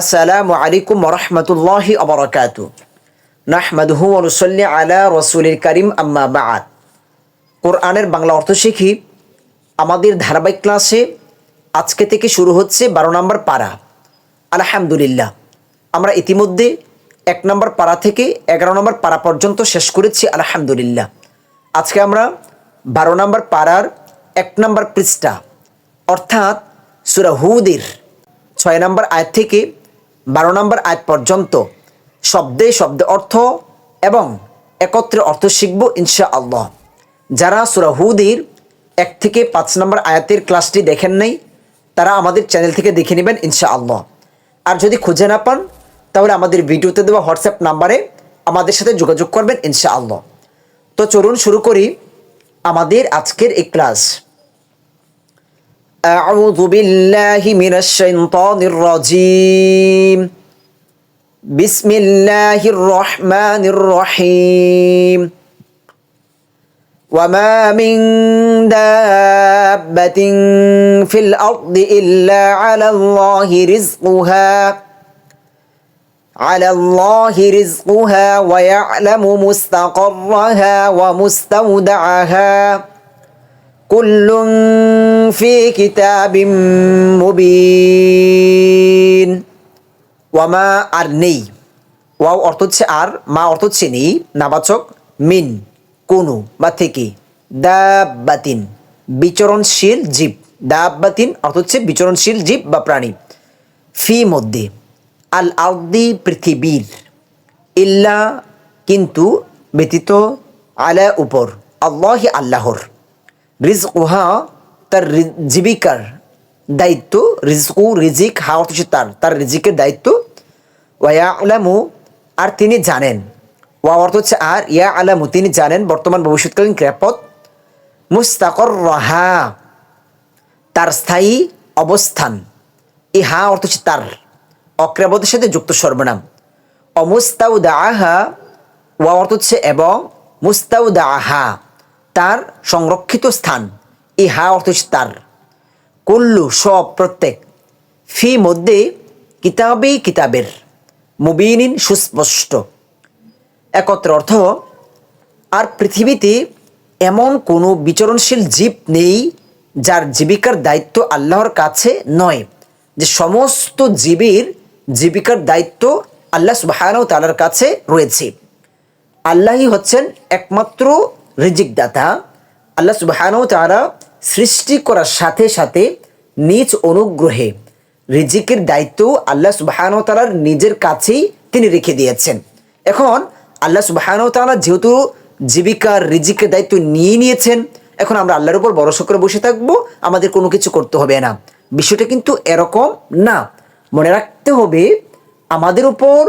আসসালামু আলাইকুম রহমতুল্লাহি আবরকাতু নাহমাদুহু অনুসল্লি আলা রসুলিল করিম, আম্মা বাদ। কোরআনের বাংলা অর্থ শিখি, আমাদের ধারাবাহিক ক্লাসে আজকে থেকে শুরু হচ্ছে বারো নম্বর পাড়া আলহামদুলিল্লাহ, আমরা ইতিমধ্যে এক নম্বর পাড়া থেকে এগারো নম্বর পাড়া পর্যন্ত শেষ করেছি, আলহামদুলিল্লাহ। আজকে আমরা বারো নম্বর পাড়ার এক নম্বর পৃষ্ঠা, অর্থাৎ সুরাহুদের ছয় নম্বর আয়াত থেকে বারো নম্বর আয়াত পর্যন্ত শব্দে শব্দে অর্থ এবং একত্রে অর্থ শিখব ইনশা আল্লাহ যারা সুরা হুদের এক থেকে পাঁচ নম্বর আয়াতের ক্লাসটি দেখেন নাই, তারা আমাদের চ্যানেল থেকে দেখে নেবেন ইনশা আল্লাহ আর যদি খুঁজে না পান, তাহলে আমাদের ভিডিওতে দেওয়া হোয়াটসঅ্যাপ নাম্বারে আমাদের সাথে যোগাযোগ করবেন ইনশা আল্লাহ তো চলুন শুরু করি আমাদের আজকের এই ক্লাস। أعوذ بالله من الشيطان الرجيم. بسم الله الرحمن الرحيم. وما من دابة في الأرض إلا على الله رزقها على الله رزقها ويعلم مستقرها ومستودعها. কুল্লুং ফি কিতাবিম মুবিন। ওয়ামা আর নেই। ওয়াও অর্থ হচ্ছে আর, মা অর্থ হচ্ছে নেই, নাবাচক, মিন, কোনো বা থেকে। দাবাতিন বিচরণশীল জীব। দাবাতিন অর্থ হচ্ছে বিচরণশীল জীব বা প্রাণী। ফি মধ্যে, আল আউদ্দি পৃথিবীর, ইল্লা কিন্তু ব্যতীত আলা উপর, আল্লাহ আল্লাহর। রিজকুহা তার জীবিকার দায়িত্ব, রিজকু, রিজিক, হা অর্থ তার তার রিজিকের দায়িত্ব। ওয়া আলামু আর তিনি জানেন। ওয়া অর্থ হচ্ছে আর ইয়া আলামু তিনি জানেন বর্তমান ভবিষ্যৎকালীন ক্রিয়াপদ মুস্তাকর রাহা তার স্থায়ী অবস্থান। এই হা অর্থ হচ্ছে তার অক্রিয়াপদের সাথে যুক্ত সর্বনাম। অমুস্তাউদা আহা ওয়া অর্থ হচ্ছে এবং মুস্তাউদা আহা তার সংরক্ষিত স্থান। এই হা অর্থ তার। কুল্লু সব প্রত্যেক। ফি মধ্যে কিতাবে কিতাবের। মুবিনিন সুস্পষ্ট। একত্র অর্থ, আর পৃথিবীতে এমন কোনো বিচরণশীল জীব নেই যার জীবিকার দায়িত্ব আল্লাহর কাছে নয়, যে সমস্ত জীবের জীবিকার দায়িত্ব আল্লাহ সুবাহানাও তালার কাছে রয়েছে। আল্লাহই হচ্ছেন একমাত্র রিজিক দাতা, আল্লাহ সুবাহানাও তারা সৃষ্টি করার সাথে সাথে নিজ অনুগ্রহে রিজিকের দায়িত্ব আল্লাহ সুবাহানাও তালার নিজের কাছেই তিনি রেখে দিয়েছেন। এখন আল্লাহ সুবাহানাও তালা যেহেতু জীবিকার রিজিকের দায়িত্ব নিয়ে নিয়েছেন, এখন আমরা আল্লাহর উপর ভরসা করে বসে থাকব, আমাদের কোনো কিছু করতে হবে না। বিষয়টা কিন্তু এরকম না। মনে রাখতে হবে, আমাদের উপর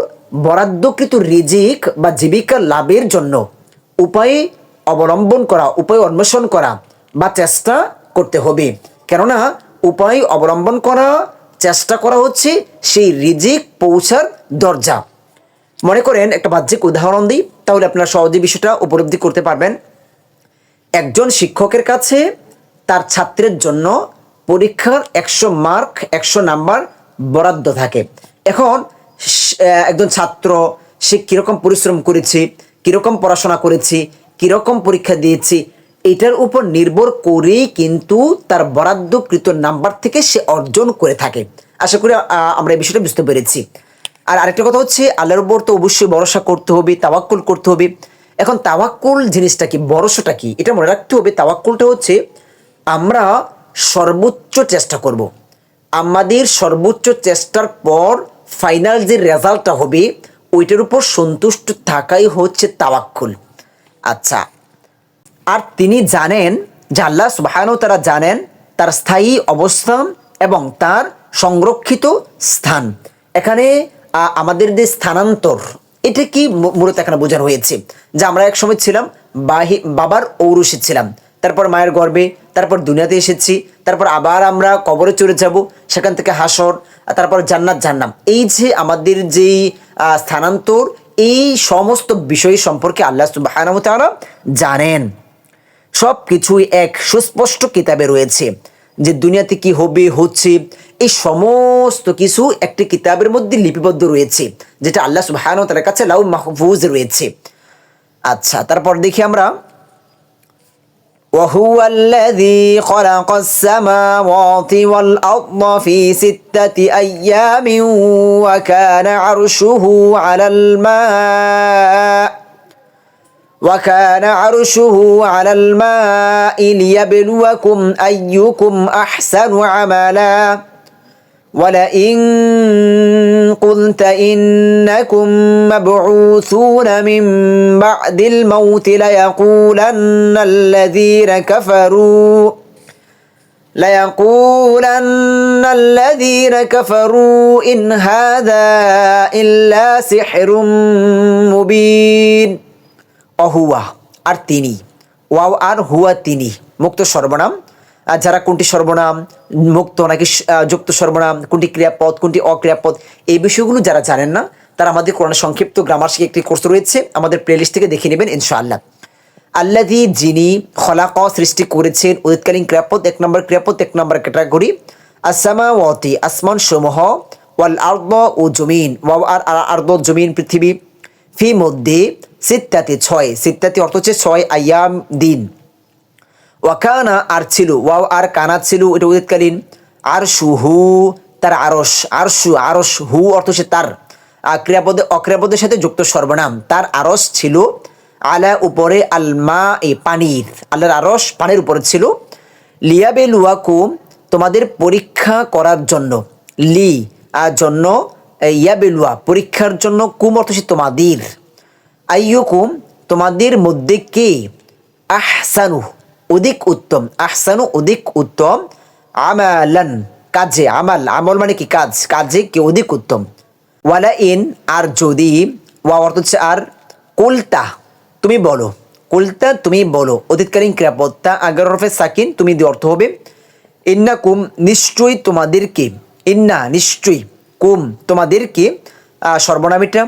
বরাদ্দকৃত রিজিক বা জীবিকা লাভের জন্য উপায়ে অবলম্বন করা, উপায় অন্বেষণ করা বা চেষ্টা করতে হবে। কেননা উপায় অবলম্বন করা, চেষ্টা করা হচ্ছে সেই রিজিক পৌঁছার দরজা। মনে করেন, একটা বাহ্যিক উদাহরণ দিই, তাহলে আপনারা সহজে বিষয়টা উপলব্ধি করতে পারবেন। একজন শিক্ষকের কাছে তার ছাত্রের জন্য পরীক্ষার একশো মার্ক, একশো নাম্বার বরাদ্দ থাকে। এখন একজন ছাত্র, সে কীরকম পরিশ্রম করেছে, কীরকম পড়াশোনা করেছে কীরকম পরীক্ষা দিয়েছি, এটার উপর নির্ভর করেই কিন্তু তার বরাদ্দকৃত নাম্বার থেকে সে অর্জন করে থাকে। আশা করি আমরা এই বিষয়টা বুঝতে পেরেছি। আর আরেকটা কথা হচ্ছে, আল্লাহর উপর তো অবশ্যই ভরসা করতে হবে, তাওয়াক্কুল করতে হবে। এখন তাওয়াক্কুল জিনিসটা কি, ভরসাটা কি, এটা মনে রাখতে হবে, তাওয়াক্কুলটা হচ্ছে, আমরা সর্বোচ্চ চেষ্টা করব। আমাদের সর্বোচ্চ চেষ্টার পর ফাইনাল যে রেজাল্টটা হবে, ওইটার উপর সন্তুষ্ট থাকাই হচ্ছে তাওয়াক্কুল। আচ্ছা। আর তিনি জানেন যে আল্লাহ সুবাহানও তারা জানেন তার স্থায়ী অবস্থান এবং তার সংরক্ষিত স্থান। এখানে আমাদের যে স্থানান্তর, এটা কি মূলত এখানে বোঝানো হয়েছে? যে আমরা এক সময় ছিলাম, বাহি, বাবার ঔরসে ছিলাম। তারপর মায়ের গর্ভে, তারপর দুনিয়াতে এসেছি, তারপর আবার আমরা কবরে চলে যাব, সেখান থেকে হাসর, তারপর জান্নাত জান্নাম এই যে আমাদের যেই স্থানান্তর এই সমস্ত বিষয় সম্পর্কে আল্লাহ সুবাহ জানেন। সব কিছুই এক সুস্পষ্ট কিতাবে রয়েছে যে দুনিয়াতে কি হবে, হচ্ছে, এই সমস্ত কিছু একটি কিতাবের মধ্যে লিপিবদ্ধ রয়েছে, যেটা আল্লাহ সুবাহানাহু তার কাছে লাউ মাহফুজ রয়েছে। আচ্ছা তারপর দেখি আমরা وهو الذي خلق السماوات والأرض في ستة أيام وكان عرشه على الماء وكان عرشه على الماء ليبلوكم أيكم أحسن عملا ولئن قلت إنكم مبعوثون من بعد الموت ليقولن الذين كفروا ليقولن الذين كفروا إن هذا إلا سحر مبين. أهو أرتيني واو أر هو تيني مكتو شربنام যারা কোনটি সর্বনাম মুক্ত নাকি যুক্ত সর্বনাম, কোনটি ক্রিয়াপদ, কোনটি অক্রিয়াপদ, এই বিষয়গুলো যারা জানেন না, তারা আমাদের কোরআন সংক্ষিপ্ত গ্রামার শিখে একটি কোর্স রয়েছে, আমাদের প্লেলিস্ট থেকে দেখে নেবেন ইনশাআল্লাহ। আল্লাদি যিনি খলাক সৃষ্টি করেছেন, উদিতকালীন ক্রিয়াপদ, এক নম্বর ক্রিয়াপদ, এক নম্বর ক্যাটাগরি আসামা ওয়াতি আসমান সমূহ, ওয়াল আর্দ ও জমিন আর আর আর্দ জমিন পৃথিবী, ফি মধ্যে সিত্তাতি ছয়, সিত্তাতি অর্থ হচ্ছে ছয় আয়াম দিন। ওয়াকানা আর ছিল, ওয়াও আর কানা ছিল, এটা উদিতকালীন আর সু হু তার আরস আরশু আরস হু অর্থ হচ্ছে তার। ক্রিয়াপদে, অক্রিয়াপদের সাথে যুক্ত সর্বনাম। তার আরস ছিল আলা উপরে আলমা এ পানির। আল্লাহর আরস পানির উপরে ছিল। লিয়াবে লুয়াকুম তোমাদের পরীক্ষা করার জন্য। লি, আর জন্য ইয়াবেলুয়া, পরীক্ষার জন্য কুম অর্থ হচ্ছে তোমাদের। আইয়ুকুম, তোমাদের মধ্যে কে? আহসানু অধিক উত্তম, আহসানু অধিক উত্তম, আমালান, কাজে, আমাল, আমল মানে কি কাজ? কাজে কে অধিক উত্তম? ওয়ালা ইন আর যদি ওয়া অর্থ হচ্ছে আর, কুলতা, তুমি বলো। কুলতা, তুমি বলো। অতীতকালীন ক্রিয়াপদটা আগের রফে সাকিন, তুমি দিয়ে অর্থ হবে, ইন্না কুম নিশ্চয়ই তোমাদেরকে, ইন্না নিশ্চয়ই কুম তোমাদেরকে সর্বনামিটা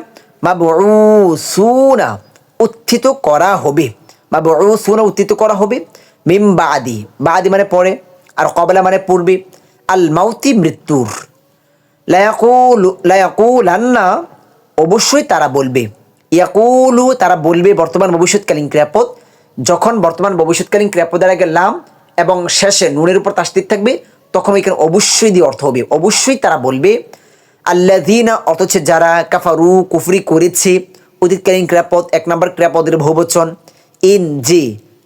মা বড় সুনা উত্থিত করা হবে। বা বড় সুনা উত্থিত করা হবে। মিম বাদি। বাদি মানে পরে, আর কবলা মানে পূর্বে। আল মাউতি মৃত্যুর। লায়াকুলু, লায়াকুলান্না, অবশ্যই তারা বলবে। ইয়াকুলু, তারা বলবে বর্তমান ভবিষ্যৎকালীন ক্রিয়াপদ। যখন বর্তমান ভবিষ্যৎকালীন ক্রিয়াপদের আগে লাম এবং শেষে নুনের উপর তাস্তিক থাকবে, তখন এখানে অবশ্যই দিয়ে অর্থ হবে। অবশ্যই তারা বলবে আল্লাদিনা অর্থ হচ্ছে যারা কাফারু, কুফরি করেছে, অতীতকালীন ক্রিয়াপদ, এক নম্বর ক্রিয়াপদের বহুবচন ইন জি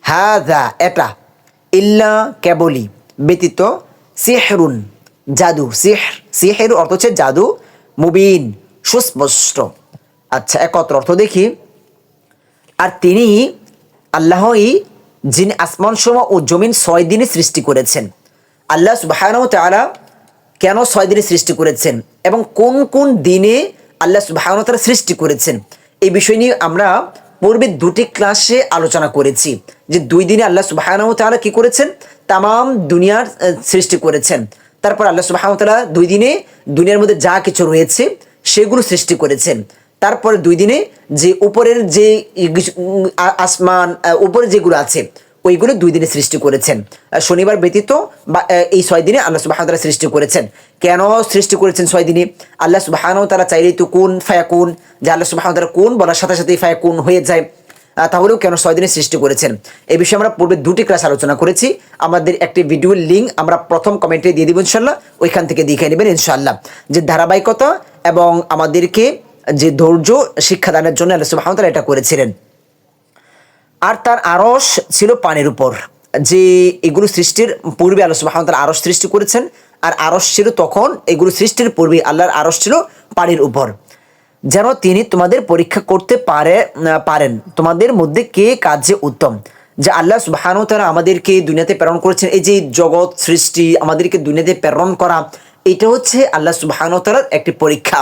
হাদা, এটা, ইল্লা কেবলি, ব্যতীত সিহরুন, জাদু, সিহ, সিহের অর্থ হচ্ছে জাদু, মুবিন, সুস্পষ্ট। আচ্ছা একত্র অর্থ দেখি। আর তিনি আল্লাহই যিনি আসমান সময় ও জমিন ছয় দিনে সৃষ্টি করেছেন। আল্লাহ সুবাহানাও তাআলা কেন ছয় দিনে সৃষ্টি করেছেন এবং কোন কোন দিনে আল্লাহ সুবাহানাও তাআলা সৃষ্টি করেছেন? এই বিষয় নিয়ে আমরা পূর্বে দুটি ক্লাসে আলোচনা করেছি, যে দুই দিনে আল্লাহ সুবাহানাও তাআলা কি করেছেন? তাম দুনিয়ার সৃষ্টি করেছেন। তারপর আল্লাহ সুবাহানাও তাআলা দুই দিনে দুনিয়ার মধ্যে যা কিছু রয়েছে, সেগুলো সৃষ্টি করেছেন। তারপরে দুই দিনে যে উপরের যে আসমান উপরে যেগুলো আছে ওইগুলো দুই দিনে সৃষ্টি করেছেন। শনিবার ব্যতীত বা এই ছয় দিনে আল্লাহ সুবাহ তারা সৃষ্টি করেছেন। কেন সৃষ্টি করেছেন ছয় দিনে? আল্লাহ সুবাহ তারা চাইলেই তো কোন ফায়াকুন, যে আল্লাহ সুবাহ তারা কোন বলার সাথে সাথেই ফায়াকুন হয়ে যায়। তাহলেও কেন ছয় দিনে সৃষ্টি করেছেন? এই বিষয়ে আমরা পূর্বে দুটি ক্লাস আলোচনা করেছি। আমাদের একটি ভিডিওর লিঙ্ক আমরা প্রথম কমেন্টে দিয়ে দিব ইনশাল্লাহ ওইখান থেকে দেখে নেবেন ইনশাল্লাহ যে ধারাবাহিকতা এবং আমাদেরকে যে ধৈর্য শিক্ষাদানের জন্য আল্লাহ সুবাহ তাআলা এটা করেছিলেন। আর তার আরস ছিল পানির উপর, যে এগুলো সৃষ্টির পূর্বে আল্লাহ সুবাহ তাআলা আরস সৃষ্টি করেছেন, আর আরস ছিল তখন এগুলো সৃষ্টির পূর্বে আল্লাহর আরস ছিল পানির উপর। যেন তিনি তোমাদের পরীক্ষা করতে পারে পারেন। তোমাদের মধ্যে কে কাজে উত্তম? যে আল্লাহ সুবাহানু তারা আমাদেরকে দুনিয়াতে প্রেরণ করেছেন। এই যে জগৎ সৃষ্টি, আমাদেরকে দুনিয়াতে প্রেরণ করা এটা হচ্ছে আল্লাহ সুবাহানু তালার একটি পরীক্ষা।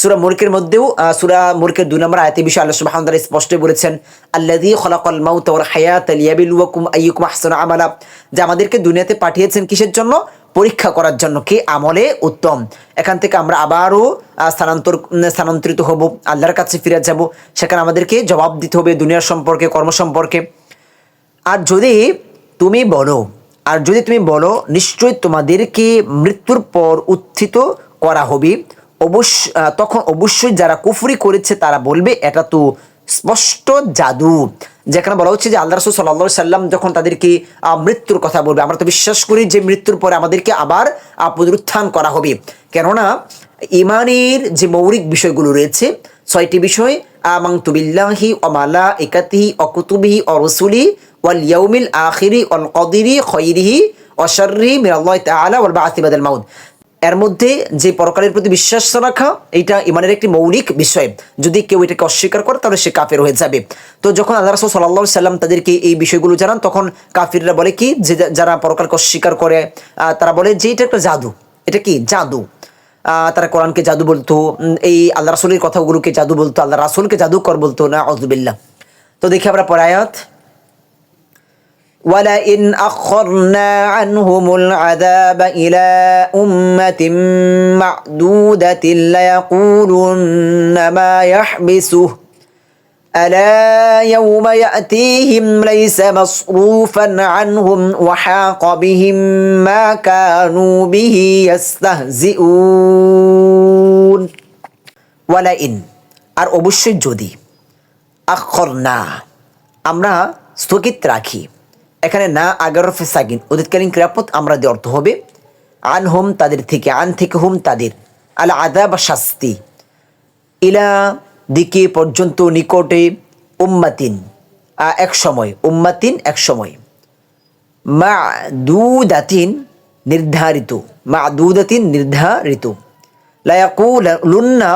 সুরা মুরকের মধ্যেও সুরা মুরকের দুই নম্বর আয়তে বিষয়ে আল্লাহ সুবাহান তালা স্পষ্ট বলেছেন আল্লাদি খলাকল মাউত ওয়াল হায়াত লিয়াবিলুয়াকুম আইয়ুকুম আহসানু আমালা। যে আমাদেরকে দুনিয়াতে পাঠিয়েছেন কিসের জন্য? পরীক্ষা করার জন্য কে? আমলে উত্তম। এখান থেকে আমরা আবারও স্থানান্তর স্থানান্তরিত হব, আল্লাহর কাছে ফিরে যাব। সেখানে আমাদেরকে জবাব দিতে হবে দুনিয়ার সম্পর্কে, কর্ম সম্পর্কে। আর যদি তুমি বলো আর যদি তুমি বলো, নিশ্চয়ই তোমাদেরকে মৃত্যুর পর উত্থিত করা হবে। অবশ্য তখন অবশ্যই যারা কুফরি করেছে, তারা বলবে, এটা তো স্পষ্ট জাদু। যেখানে বলা হচ্ছে যে, আল্লাহ রসুল সাল্লা সাল্লাম যখন তাদেরকে মৃত্যুর কথা বলবে, আমরা তো বিশ্বাস করি যে মৃত্যুর পরে আমাদেরকে আবার পুনরুত্থান করা হবে। কেননা, ইমানের যে মৌলিক বিষয়গুলো রয়েছে, ছয়টি বিষয় আমাংতু বিল্লাহি ও মালা একাতিহি অকুতুবিহি ও রসুলি ওয়াল আখিরি অল কদিরি খৈরিহি অশারি মিরাল্লাহ ওয়াল মাউদ এর মধ্যে যে পরকালের প্রতি বিশ্বাস রাখা এটা ইমানের একটি মৌলিক বিষয়। যদি কেউ এটাকে অস্বীকার করে, তাহলে সে কাফের হয়ে যাবে। তো যখন আল্লাহ রাসূল সাল্লাল্লাহু সাল্লাম তাদেরকে এই বিষয়গুলো জানান, তখন কাফিররা বলে কি, যে যারা পরকালকে অস্বীকার করে তারা বলে যে এটা একটা জাদু। এটা কি? জাদু। তারা কোরআনকে জাদু বলতো এই আল্লাহ রাসূলের কথাগুলোকে জাদু বলতো, আল্লাহ রাসূলকে জাদুকর বলতো না আউযুবিল্লাহ তো দেখি আমরা পরে আয়াত। ولئن أخرنا عنهم العذاب إلى أمة معدودة ليقولن ما يحبسه ألا يوم يأتيهم ليس مصروفا عنهم وحاق بهم ما كانوا به يستهزئون ولئن আর অবশ্যই যদি আখর না আমরা স্থগিত রাখি এখানে না আগের রফে সাকিন অতীতকালীন ক্রিয়াপদ আমরা দিয়ে অর্থ হবে আন হোম তাদের থেকে, আন থেকে হোম তাদের। আলা আদা বা শাস্তি। ইলা দিকে পর্যন্ত নিকটে উম্মাতিন। এক সময়, উম্মাতিন এক সময়। মা দু দুদাতিন নির্ধারিত। মা দু দুদাতিন নির্ধারিত লায়াকুলুন্না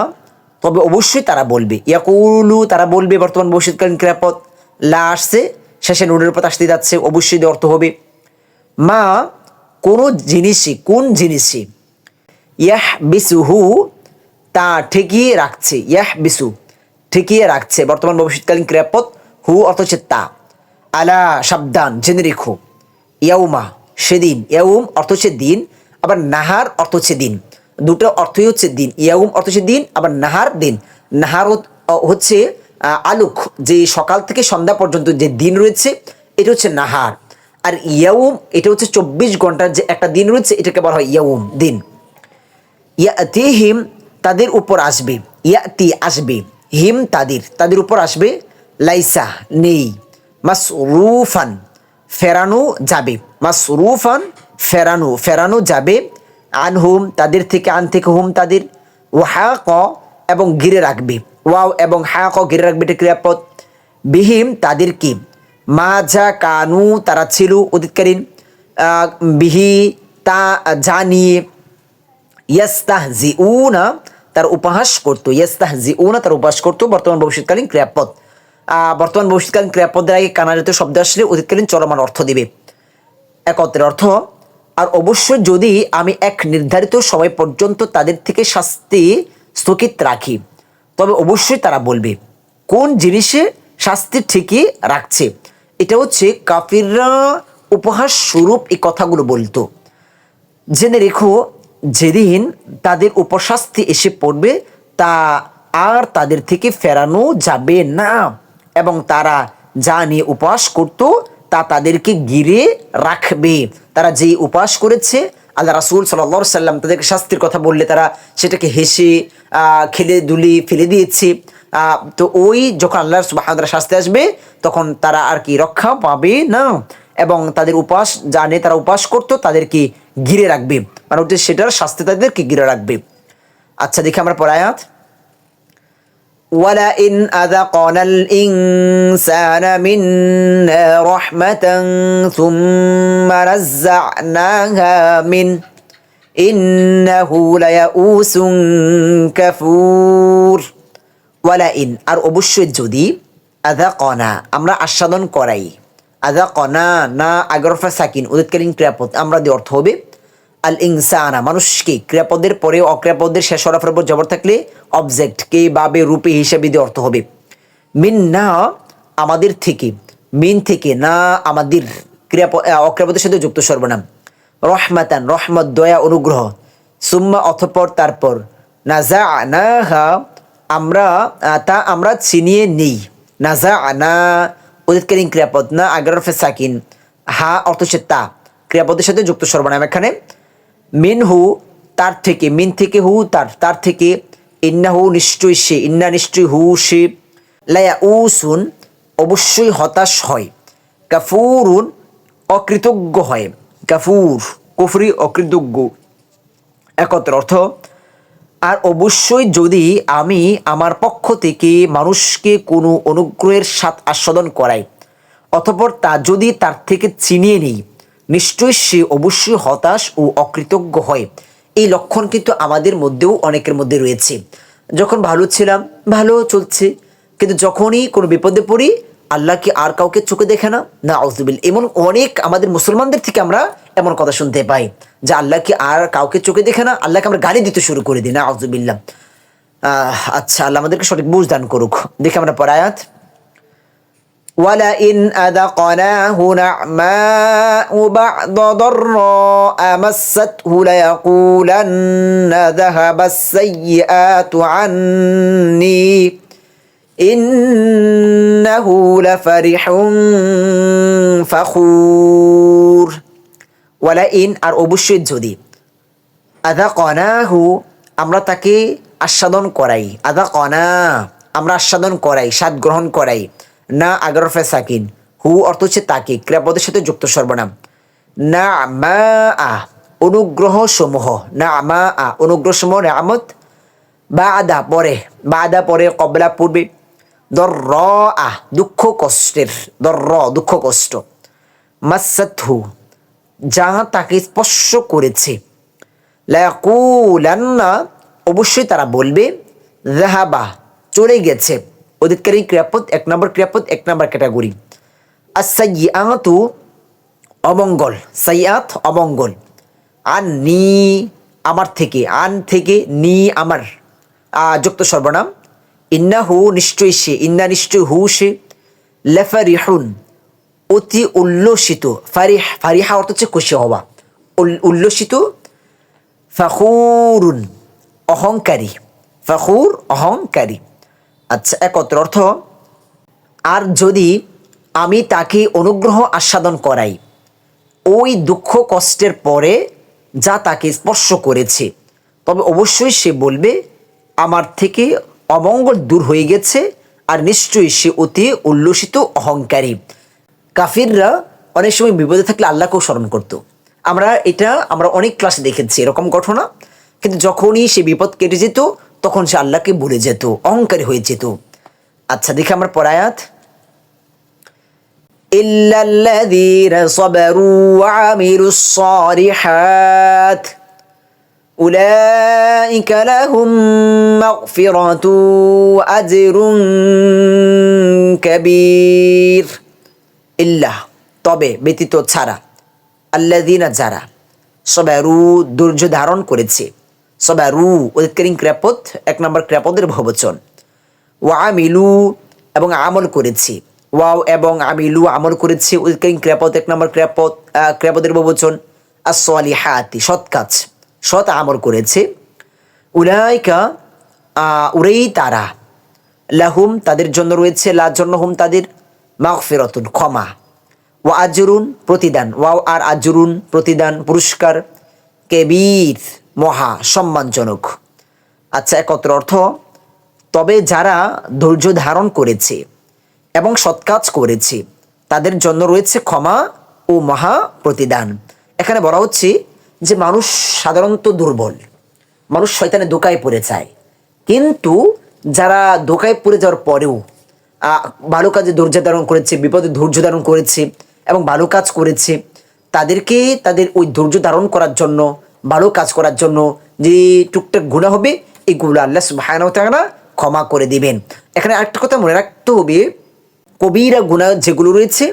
তবে অবশ্যই তারা বলবে। ইয়াকুলু তারা বলবে বর্তমান ভবিষ্যৎকালীন ক্রিয়াপদ লা আসছে শেষে নুনের উপর আসতে যাচ্ছে অবশ্যই অর্থ হবে, মা কোনো জিনিসই, কোন জিনিসই ইয়াহ বিসুহু তা ঠেকিয়ে রাখছে ইয়াহ বিসু ঠেকিয়ে রাখছে, বর্তমান ভবিষ্যৎকালীন ক্রিয়াপদ হু অর্থ হচ্ছে তা। আলা সাবধান, জেনে রেখো, ইয়াউমা সেদিন, ইয়াউম অর্থ হচ্ছে দিন, আবার নাহার অর্থ হচ্ছে দিন। দুটো অর্থই হচ্ছে দিন, ইয়াউম অর্থ হচ্ছে দিন, আবার নাহার দিন। নাহার হচ্ছে আলোক, যে সকাল থেকে সন্ধ্যা পর্যন্ত যে দিন রয়েছে, এটা হচ্ছে নাহার। আর ইয়াউম, এটা হচ্ছে চব্বিশ ঘণ্টার যে একটা দিন রয়েছে, এটাকে বলা হয় ইয়াউম, দিন। ইয়াতি হিম তাদের উপর আসবে। ইয়াতি আসবে। হিম, তাদের। তাদের উপর আসবে। লাইসা, নেই। মাসরুফান, ফেরানো যাবে। মাসরুফান, ফেরানো। ফেরানো যাবে। আনহুম, তাদের থেকে, আন থেকে হুম তাদের। ওহা ক এবং ঘিরে রাখবে। ওয়াও এবং হা ক ঘিরে রাখবে এটা ক্রিয়াপদ বিহিম তাদের কি? মা কানু তারা ছিল অতীতকালীন আহ, বিহি তা যা নিয়ে ইয়াস্তাহজিউনা তার উপহাস করতো ইয়াস্তাহজিউনা তার উপহাস করতো বর্তমান ভবিষ্যৎকালীন ক্রিয়াপদ। বর্তমান ভবিষ্যৎকালীন ক্রিয়াপদের আগে কানা জাতীয় শব্দ আসলে অতীতকালীন চলমান অর্থ দিবে। একত্রের অর্থ আর অবশ্যই যদি আমি এক নির্ধারিত সময় পর্যন্ত তাদের থেকে শাস্তি স্থগিত রাখি। তবে অবশ্যই তারা বলবে, কোন জিনিসে শাস্তি ঠিকই রাখছে? এটা হচ্ছে কাফিররা উপহাস স্বরূপ এই কথাগুলো বলতো। জেনে রেখো, যেদিন তাদের উপশাস্তি এসে পড়বে, তা আর তাদের থেকে ফেরানো যাবে না। এবং তারা যা নিয়ে উপবাস করত, তা তাদেরকে ঘিরে রাখবে। তারা যেই উপবাস করেছে আল্লাহ রাসুল সাল্লা সাল্লাম তাদেরকে শাস্তির কথা বললে তারা সেটাকে হেসে খেলে দুলি ফেলে দিয়েছে। তো ওই যখন আল্লাহ সুবাহানরা শাস্তি আসবে, তখন তারা আর কি রক্ষা পাবে না। এবং তাদের উপাস জানে, তারা উপাস করত, তাদেরকে ঘিরে রাখবে। মানে সেটার শাস্তি তাদেরকে ঘিরে রাখবে। আচ্ছা দেখি আমরা পড়ায়াত ولئن أذقنا الإنسان منا رحمة ثم نزعناها منه إنه ليئوس كفور ওয়ালাইন আর অবশ্যই যদি আদা কনা আমরা আস্বাদন করাই আদা কনা না আগরফা সাকিন উদিতকালীন ক্রিয়াপদ আমরা দিয়ে অর্থ হবে আল ইনসানা মানুষকে ক্রিয়াপদের পরে অক্রিয়াপদের শেষ হরফের উপর জবর থাকলে অবজেক্ট কে বাবে রূপে হিসেবে দিয়ে অর্থ হবে। মিন না আমাদের থেকে, মিন থেকে, না আমাদের ক্রিয়াপদ অক্রিয়াপদের সাথে যুক্ত সর্বনাম। রহমাতান, রহমত, দয়া, অনুগ্রহ। সুম্মা অথপর তারপর। নাজা আনাহা আমরা তা আমরা ছিনিয়ে নেই। যা আনা অতীতকালীন ক্রিয়াপদ, না আগের রফে সাকিন। হা অর্থ হচ্ছে তা। ক্রিয়াপদের সাথে যুক্ত সর্বনাম এখানে। মিন হু তার থেকে, মিন থেকে হু তার তার থেকে ইন্না হু নিশ্চয়ই সে, ইন্না নিশ্চয়ই হু সে। লায়া উ উসুন, অবশ্যই হতাশ হয়। কাফুরুন, অকৃতজ্ঞ হয়। কাফুর, কুফরি অকৃতজ্ঞ। একত্র অর্থ, আর অবশ্যই যদি আমি আমার পক্ষ থেকে মানুষকে কোনো অনুগ্রহের স্বাদ আস্বাদন করাই, অতপর তা যদি তার থেকে চিনিয়ে নিই নিশ্চয়ই সে অবশ্যই হতাশ ও অকৃতজ্ঞ হয়। এই লক্ষণ কিন্তু আমাদের মধ্যেও অনেকের মধ্যে রয়েছে। যখন ভালো ছিলাম ভালো চলছে। কিন্তু যখনই কোনো বিপদে পড়ি, আল্লাহ কি আর কাউকে চোখে দেখে না? না আউজুবিল এমন অনেক আমাদের মুসলমানদের থেকে আমরা এমন কথা শুনতে পাই যে আল্লাহ কি আর কাউকে চোখে দেখে না? আল্লাহকে আমরা গালি দিতে শুরু করে দিই। না আউজুবিল্লাহ আচ্ছা আল্লাহ আমাদেরকে সঠিক বুঝ দান করুক। দেখে আমরা পরায়াত ولئن أذقناه نعماء بعد ضراء مسته ليقولن ذهب السيئات عني إنه لفرح فخور ولئن আর অবশ্যই যদি আদা কনাহু আমরা তাকে আস্বাদন করাই আদা কনা আমরা আস্বাদন করাই স্বাদ গ্রহণ করাই না আগরফে সাকিন। হু অর্থ হচ্ছে তাকে ক্রিয়াপদের সাথে যুক্ত সর্বনাম। না মা আ অনুগ্রহ সমূহ না মা আ অনুগ্রহ সমূহ নামত বা আদা পরে বা আদা পরে, কবলা পূর্বে। দর র আ, দুঃখ কষ্টের। দর র, দুঃখ কষ্ট। মাসাথু যা তাকে স্পর্শ করেছে। লাকুলান্না অবশ্যই তারা বলবে জাহাবা চলে গেছে। অধিকারী ক্রিয়াপদ এক নম্বর ক্রিয়াপদ এক নম্বর ক্যাটাগরি আর সাইয়াতু অমঙ্গল সাইয়াত অমঙ্গল আন নি আমার থেকে আন থেকে নি আমার যুক্ত সর্বনাম ইন্না হু নিশ্চয়ই সে ইন্না নিশ্চয় হু সে লেফারিহুন অতি উল্লসিত ফারিহ ফারিহা অর্থ হচ্ছে খুশি হওয়া উল- উল্লসিত ফাখুরুন অহংকারী ফাখুর অহংকারী আচ্ছা একত্র অর্থ, আর যদি আমি তাকে অনুগ্রহ আস্বাদন করাই, ওই দুঃখ কষ্টের পরে যা তাকে স্পর্শ করেছে, তবে অবশ্যই সে বলবে, আমার থেকে অমঙ্গল দূর হয়ে গেছে, আর নিশ্চয়ই সে অতি উল্লসিত অহংকারী। কাফিররা অনেক সময় বিপদে থাকলে আল্লাহকেও স্মরণ করত। আমরা এটা, আমরা অনেক ক্লাসে দেখেছি এরকম ঘটনা, কিন্তু যখনই সে বিপদ কেটে যেত তখন সে আল্লাহকে ভুলে যেত অহংকারী হয়ে যেত আচ্ছা দেখে আমার পরায়াত إلا الذين صبروا وعملوا الصالحات أولئك لهم مغفرة وأجر كبير إلا তবে ব্যতীত ছাড়া আল্লাদিনা যারা সবারু ধৈর্য ধারণ করেছে সবারু অধিকারী ক্রিয়াপদ এক নম্বর ক্রিয়াপদের বহুবচন ওয়ামিলু এবং আমল করেছি। ওয়াও এবং আমিলু আমল করেছি অধিকারী ক্রিয়াপদ এক নম্বর ক্রিয়াপদ আহ, ক্রিয়াপদের বহুবচন আসলি হাতি সৎ কাজ সৎ আমল করেছে। উলাইকা উরেই তারা লাহুম তাদের জন্য রয়েছে লার জন্য হুম তাদের মাগফিরাতুন ক্ষমা। ওয়া আজরুন প্রতিদান। ওয়াও আর আজরুন প্রতিদান পুরস্কার। কেবির। মহা সম্মানজনক। আচ্ছা একত্র অর্থ, তবে যারা ধৈর্য ধারণ করেছে এবং সৎকাজ করেছে, তাদের জন্য রয়েছে ক্ষমা ও মহা প্রতিদান। এখানে বলা হচ্ছে যে মানুষ সাধারণত দুর্বল, মানুষ শয়তানে দোকায় পড়ে যায়। কিন্তু যারা দোকায় পড়ে যাওয়ার পরেও ভালো কাজে ধৈর্য ধারণ করেছে, বিপদে ধৈর্য ধারণ করেছে এবং ভালো কাজ করেছে, তাদেরকে তাদের ওই ধৈর্য ধারণ করার জন্য ভালো কাজ করার জন্য যে টুকটাক গুণা হবে এইগুলো আল্লাহ তাআলা ক্ষমা করে দিবেন। এখানে আরেকটা কথা মনে রাখতে হবে, কবিরা গুণা যেগুলো রয়েছে,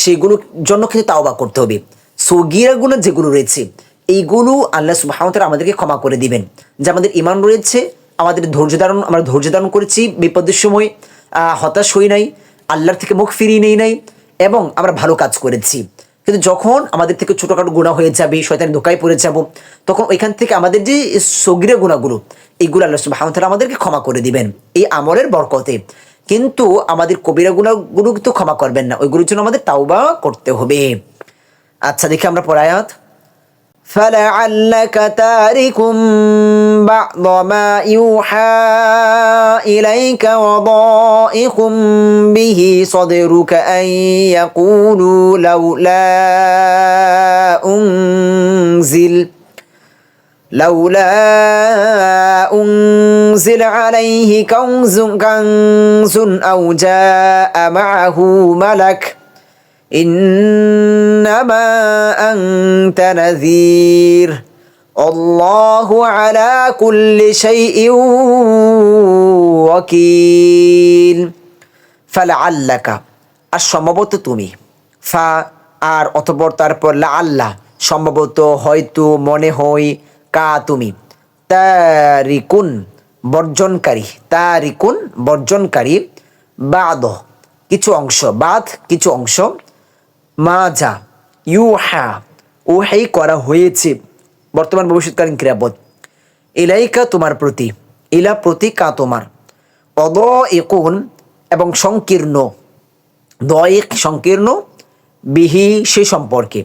সেগুলোর জন্য কিন্তু তাওবা করতে হবে। সগিরা গুণা যেগুলো রয়েছে, এইগুলো আল্লাহ সুবহানাহু আমাদেরকে ক্ষমা করে দিবেন। যে আমাদের ইমান রয়েছে, আমাদের ধৈর্য ধারণ, আমরা ধৈর্য ধারণ করেছি বিপদের সময় হতাশ হই নাই, আল্লাহর থেকে মুখ ফিরিয়ে নেই নাই, এবং আমরা ভালো কাজ করেছি। কিন্তু যখন আমাদের থেকে ছোটোখাটো গুণা হয়ে যাবে শয়তানি ধোকায় পড়ে যাব, তখন ওইখান থেকে আমাদের যে সগিরে গুণাগুলো এইগুলো আল্লাহ ওয়া আমাদেরকে ক্ষমা করে দিবেন, এই আমলের বরকতে। কিন্তু আমাদের কবিরা গুণাগুলো তো ক্ষমা করবেন না, ওইগুলোর জন্য আমাদের তাওবা করতে হবে। আচ্ছা দেখি আমরা পরে আয়াত। فلعلك تارك بعض ما يوحى إليك وضائق به صدرك أن يقولوا لولا أنزل لولا أنزل عليه كنز أو جاء معه ملك. إنما أنت نذير الله على كل شيء وكيل فلعلك আর সম্ভবত তুমি ফা আর অতপর তারপর লা আল্লাহ সম্ভবত হয়তো মনে হয় কা তুমি তারিকুন বর্জনকারী তারিকুন বর্জনকারী বাদ কিছু অংশ বাদ কিছু অংশ মাজা ইউহা ওহাই করা হয়েছে। বর্তমান ভবিষ্যৎকালীন ক্রিয়াপদ। ইলাইকা তোমার প্রতি, ইলা প্রতি কা তোমার। অদ একুন এবং সংকীর্ণ। দয়েক, সংকীর্ণ, বিহি সে সম্পর্কে।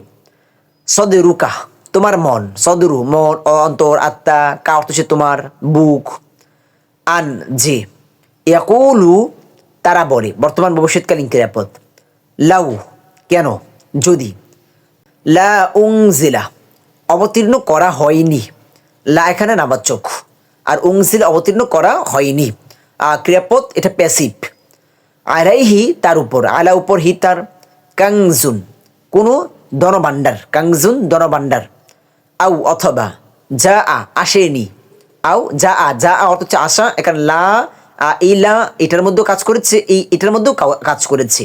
সদরুকা, তোমার মন। সদরু, মন, অন্তর, আত্মা, কা অর্থ হচ্ছে তোমার বুক। আন, যে। ইয়াকুলু, তারা বলে, বর্তমান ভবিষ্যৎকালীন ক্রিয়াপদ। লাউ কেন? যদি লা উংজিলা অবতীর্ণ করা হয়নি। লা এখানে নাবাচক আর উংজিল অবতীর্ণ করা হয়নি। ক্রিয়াপদ এটা প্যাসিভ আলাইহি তার উপর, আলা উপর হি তার। কাংজুন, কোনো দনবান্ডার কাংজুন দনবান্ডার আউ অথবা, যা আ, আসেনি। আও যা আ যা আ অর্থ হচ্ছে আশা এখানে লা এই লা এটার মধ্যেও কাজ করেছে, এই এটার মধ্যেও কাজ করেছে।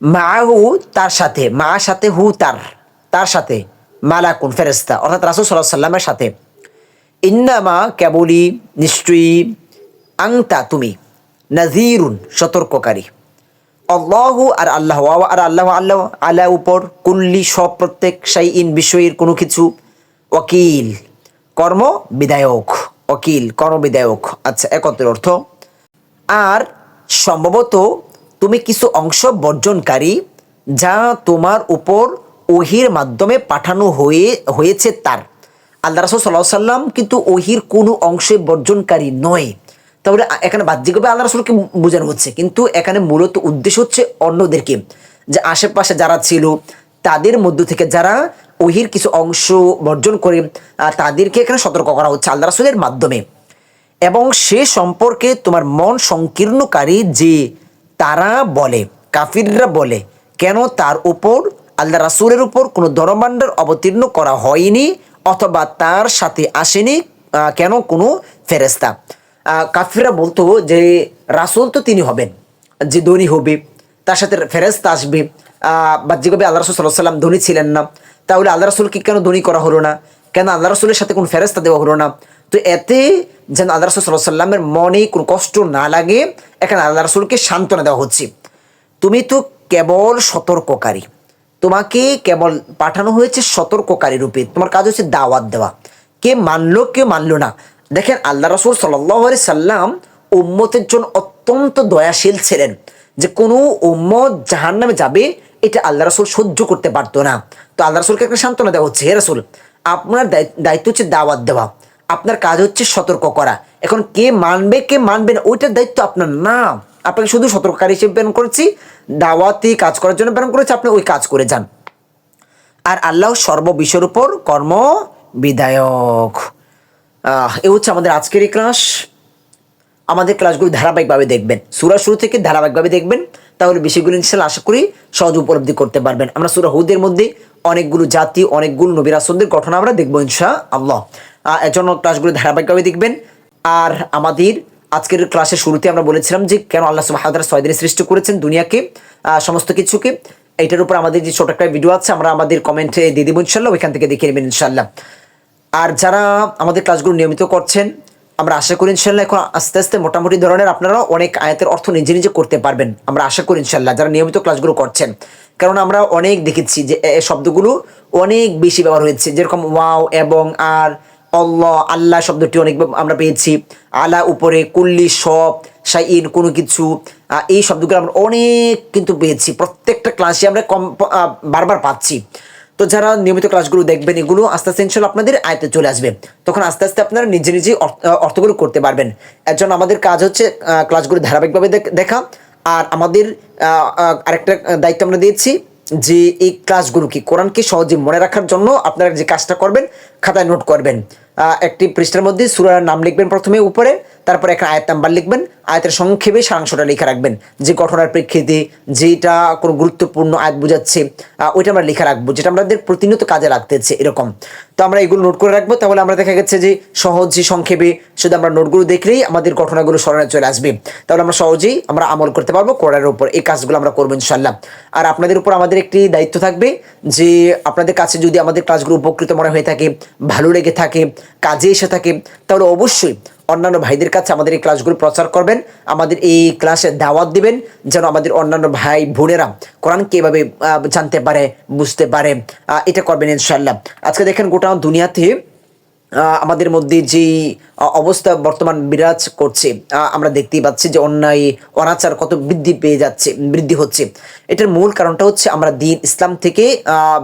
মাহু তার সাথে, মা সাথে, হু তার তার সাথে, মালাকুন ফেরেস্তা অর্থাৎ রাসুল সাল্লাহ সাল্লামের সাথে। ইন্নামা কেবলই নিশ্চয়ই আংতা তুমি নাজিরুন সতর্ককারী। আল্লাহু আর আল্লাহ আর আল্লাহ আল্লাহ আল্লাহ উপর কুল্লি, সব প্রত্যেক সাই ইন বিষয়ের কোনো কিছু ওকিল কর্ম বিধায়ক ওকিল কর্ম বিধায়ক আচ্ছা একত্রের অর্থ। আর সম্ভবত তুমি কিছু অংশ বর্জনকারী যা তোমার উপর ওহির মাধ্যমে পাঠানো হয়ে, হয়েছে তার। আল্লাহ রাসুল সাল্লাহ সাল্লাম কিন্তু ওহির কোনো অংশে বর্জনকারী নয়। তাহলে এখানে বাহ্যিকভাবে আল্লাহ রাসুলকে বোঝানো হচ্ছে, কিন্তু এখানে মূলত উদ্দেশ্য হচ্ছে অন্যদেরকে। যে আশেপাশে যারা ছিল, তাদের মধ্য থেকে যারা ওহির কিছু অংশ বর্জন করে তাদেরকে এখানে সতর্ক করা হচ্ছে আল্লাহ রাসুলের মাধ্যমে। এবং সে সম্পর্কে তোমার মন সংকীর্ণকারী যে তারা বলে কাফিররা বলে কেন তার উপর আল্লাহ রাসুলের উপর কোনো ধর্মান্ডার অবতীর্ণ করা হয়নি অথবা তার সাথে আসেনি কেন কোনো ফেরেস্তা কাফিররা বলতো যে রাসুল তো তিনি হবেন যে ধনী হবে তার সাথে ফেরেস্তা আসবে আহ, বাহ্যিকভাবে আল্লাহ রসুল সাল্লাহ সাল্লাম ধনী ছিলেন না তাহলে আল্লাহ রসুলকে কেন ধনী করা হলো না? কেন আল্লাহ রসুলের সাথে কোনো ফেরেস্তা দেওয়া হলো না? তো এতে যেন আল্লাহ রসুল সাল্লাহ সাল্লামের মনে কোনো কষ্ট না লাগে, এখানে আল্লাহ রসুলকে সান্ত্বনা দেওয়া হচ্ছে। তুমি তো কেবল সতর্ককারী। তোমাকে কেবল পাঠানো হয়েছে সতর্ককারী রূপে। তোমার কাজ হচ্ছে দাওয়াত দেওয়া। কে মানলো কে মানলো না। দেখেন, আল্লাহ রসুল সাল্লাহ সাল্লাম উম্মতের জন্য অত্যন্ত দয়াশীল ছিলেন যে কোনো উম্মত জাহান নামে যাবে, এটা আল্লাহ রসুল সহ্য করতে পারতো না। তো আল্লাহ রসুলকে একটা সান্ত্বনা দেওয়া হচ্ছে, হে রসুল, আপনার দায়- দায়িত্ব হচ্ছে দাওয়াত দেওয়া। আপনার কাজ হচ্ছে সতর্ক করা। এখন কে মানবে কে মানবে না, ওইটার দায়িত্ব আপনার। না, আপনাকে শুধু সতর্ককারী হিসেবে প্রেরণ করেছি, দাওয়াতি কাজ করার জন্য প্রেরণ করেছি, আপনি ওই কাজ করে যান। আর আল্লাহ সর্ববিষয়ের উপর কর্ম বিধায়ক। এ হচ্ছে আমাদের আজকের এই ক্লাস আমাদের ক্লাসগুলো ধারাবাহিকভাবে দেখবেন। সুরা শুরু থেকে ধারাবাহিকভাবে দেখবেন। তাহলে বিষয়গুলো ইনশাল আশা করি সহজ উপলব্ধি করতে পারবেন। আমরা সুরা হুদের মধ্যে অনেকগুলো জাতি, অনেকগুলো নবী রাসুলদের ঘটনা আমরা দেখব ইনশা আল্লাহ জন্য ক্লাসগুলো ধারাবাহিকভাবে দেখবেন। আর আমাদের আজকের ক্লাসের শুরুতে আমরা বলেছিলাম যে কেন আল্লাহ সুবাহাদার ছয় দিনে সৃষ্টি করেছেন দুনিয়াকে সমস্ত কিছুকে। এটার উপর আমাদের যে ছোট একটা ভিডিও আছে, আমরা আমাদের কমেন্টে দিয়ে দেবো ইনশাল্লাহ ওইখান থেকে দেখে নেবেন ইনশাল্লাহ আর যারা আমাদের ক্লাসগুলো নিয়মিত করছেন, আমরা আশা করি ইনশাল্লাহ এখন আস্তে আস্তে মোটামুটি ধরনের আপনারা অনেক আয়াতের অর্থ নিজে নিজে করতে পারবেন। আমরা আশা করি ইনশাল্লাহ যারা নিয়মিত ক্লাসগুলো করছেন। কারণ আমরা অনেক দেখেছি যে শব্দগুলো অনেক বেশি ব্যবহার হয়েছে, যেরকম ওয়াও এবং আর অল্লাহ আল্লাহ শব্দটি অনেক আমরা পেয়েছি। আলা উপরে কুল্লি সব শাইন কোনো কিছু এই শব্দগুলো আমরা অনেক কিন্তু পেয়েছি। প্রত্যেকটা ক্লাসে আমরা কম বারবার পাচ্ছি। তো যারা নিয়মিত ক্লাসগুলো দেখবেন, এগুলো আস্তে আস্তে ইনশাল্লাহ আপনাদের আয়তে চলে আসবে। তখন আস্তে আস্তে আপনারা নিজে নিজেই অর্থ- অর্থগুলো করতে পারবেন। এর জন্য আমাদের কাজ হচ্ছে ক্লাসগুলো ধারাবাহিকভাবে দেখা আর আমাদের আরেকটা দায়িত্ব আমরা দিয়েছি যে, এই ক্লাসগুলো কি কোরআনকে সহজে মনে রাখার জন্য আপনারা যে কাজটা করবেন খাতায় নোট করবেন। একটি পৃষ্ঠার মধ্যে সুরার নাম লিখবেন প্রথমে উপরে। তারপরে একটা আয়াত নাম্বার লিখবেন, আয়াতের সংক্ষেপে সারাংশটা লিখে রাখবেন। যে ঘটনার প্রেক্ষিতে যেটা কোনো গুরুত্বপূর্ণ আয়াত বোঝাচ্ছে ওইটা আমরা লিখে রাখব, যেটা আমাদের প্রতিনিয়ত কাজে লাগতেছে এরকম। তো আমরা এগুলো নোট করে রাখব, তাহলে আমরা দেখা গেছে যে সহজে সংক্ষেপে শুধু আমরা নোটগুলো দেখলেই আমাদের ঘটনাগুলো স্মরণে চলে আসবে। তাহলে আমরা সহজেই আমরা আমল করতে পারব, কোরআনের উপর এই কাজগুলো আমরা করব ইনশাল্লাহ আর আপনাদের উপর আমাদের একটি দায়িত্ব থাকবে যে আপনাদের কাছে যদি আমাদের ক্লাসগুলো উপকৃত মনে হয়ে থাকে, ভালো লেগে থাকে, কাজে এসে থাকে, তাহলে অবশ্যই অন্যান্য ভাইদের কাছে আমাদের এই ক্লাসগুলো প্রচার করবেন, আমাদের এই ক্লাসে দাওয়াত দিবেন, যেন আমাদের অন্যান্য ভাই বোনেরা কোরআন কীভাবে জানতে পারে, বুঝতে পারে এটা করবেন ইনশাল্লাহ আজকে দেখেন গোটা দুনিয়াতে আমাদের মধ্যে যে আহ, অবস্থা বর্তমান বিরাজ করছে আমরা দেখতেই পাচ্ছি যে অন্যায় অনাচার কত বৃদ্ধি পেয়ে যাচ্ছে বৃদ্ধি হচ্ছে। এটার মূল কারণটা হচ্ছে আমরা দিন ইসলাম থেকে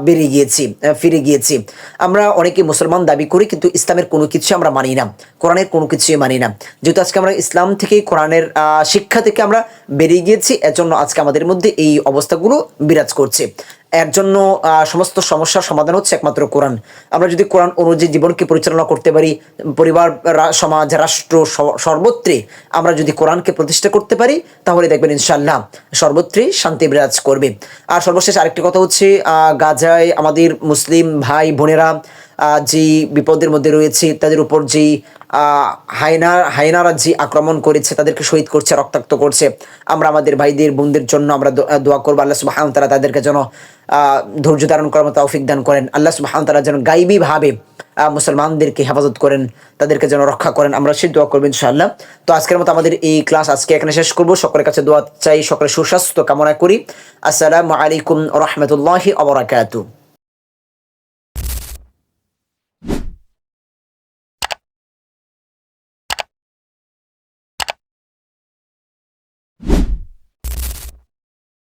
বেরিয়ে গিয়েছি ফিরে গিয়েছি। আমরা অনেকে মুসলমান দাবি করি কিন্তু ইসলামের কোনো কিছু আমরা মানি না কোরআনের কোনো কিছুই মানি না। যেহেতু আজকে আমরা ইসলাম থেকে কোরআনের শিক্ষা থেকে আমরা বেরিয়ে গিয়েছি এর জন্য আজকে আমাদের মধ্যে এই অবস্থাগুলো বিরাজ করছে। এর জন্য সমস্ত সমস্যার সমাধান হচ্ছে একমাত্র কোরআন। আমরা যদি কোরআন অনুযায়ী জীবনকে পরিচালনা করতে পারি, পরিবার সমাজ, রাষ্ট্র সর্বত্রে আমরা যদি কোরআনকে প্রতিষ্ঠা করতে পারি, তাহলে দেখবেন ইনশাল্লাহ সর্বত্রে শান্তি বিরাজ করবে। আর সর্বশেষ আরেকটি কথা হচ্ছে গাজায় আমাদের মুসলিম ভাই বোনেরা যে বিপদের মধ্যে রয়েছে, তাদের উপর যে হায়না, হায়নারা যে আক্রমণ করেছে, তাদেরকে শহীদ করছে, রক্তাক্ত করছে, আমরা আমাদের ভাইদের, বোনদের জন্য আমরা দোয়া করব। আল্লাহ সুবাহ তারা তাদেরকে যেন ধৈর্য ধারণ করার মতো তৌফিক দান করেন। আল্লাহ সুবাহ তারা যেন গাইবী ভাবে মুসলমানদেরকে হেফাজত করেন, তাদেরকে যেন রক্ষা করেন। আমরা সেই দোয়া করব ইনশাআল্লাহ। তো আজকের মতো আমাদের এই ক্লাস আজকে এখানে শেষ করব। সকলের কাছে দোয়া চাই, সকলের সুস্বাস্থ্য কামনা করি। আসসালামু আলাইকুম রহমতুল্লাহি আবরাকাতু